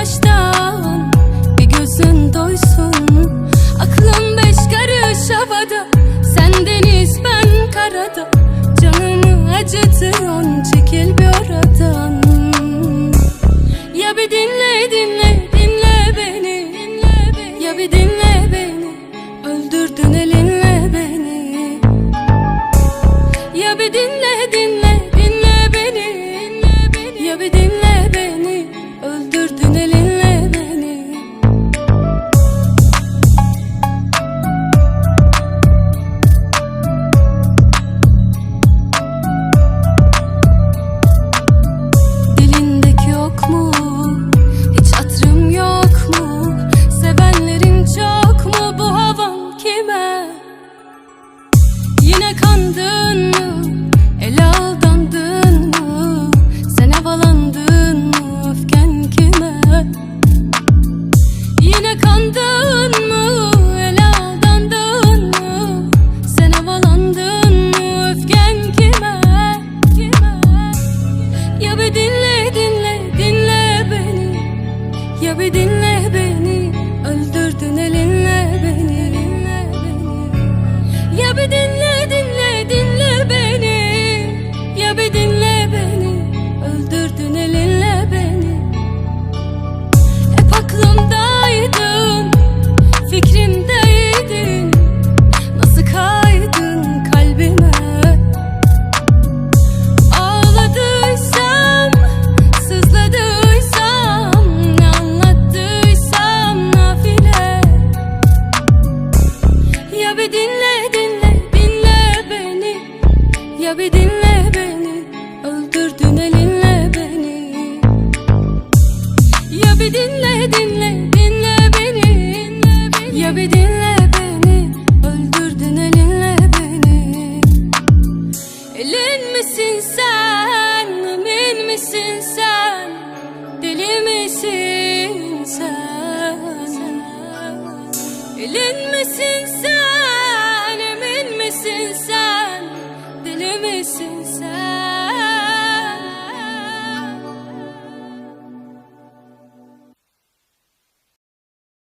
baştan Bir gözün doysun. Aklım beş karış havada Sen deniz ben karada. Canımı acıtır Çekil bir oradan. dinle. dinle dinle beni. Ya bir dinle beni Öldürdün elinle beni. Ya bir dinle dinle dinle beni, dinle beni. Ya bir dinle beni Öldürdün elinle beni. Elin misin sen Emin misin sen? Deli misin sen? Elin misin sen?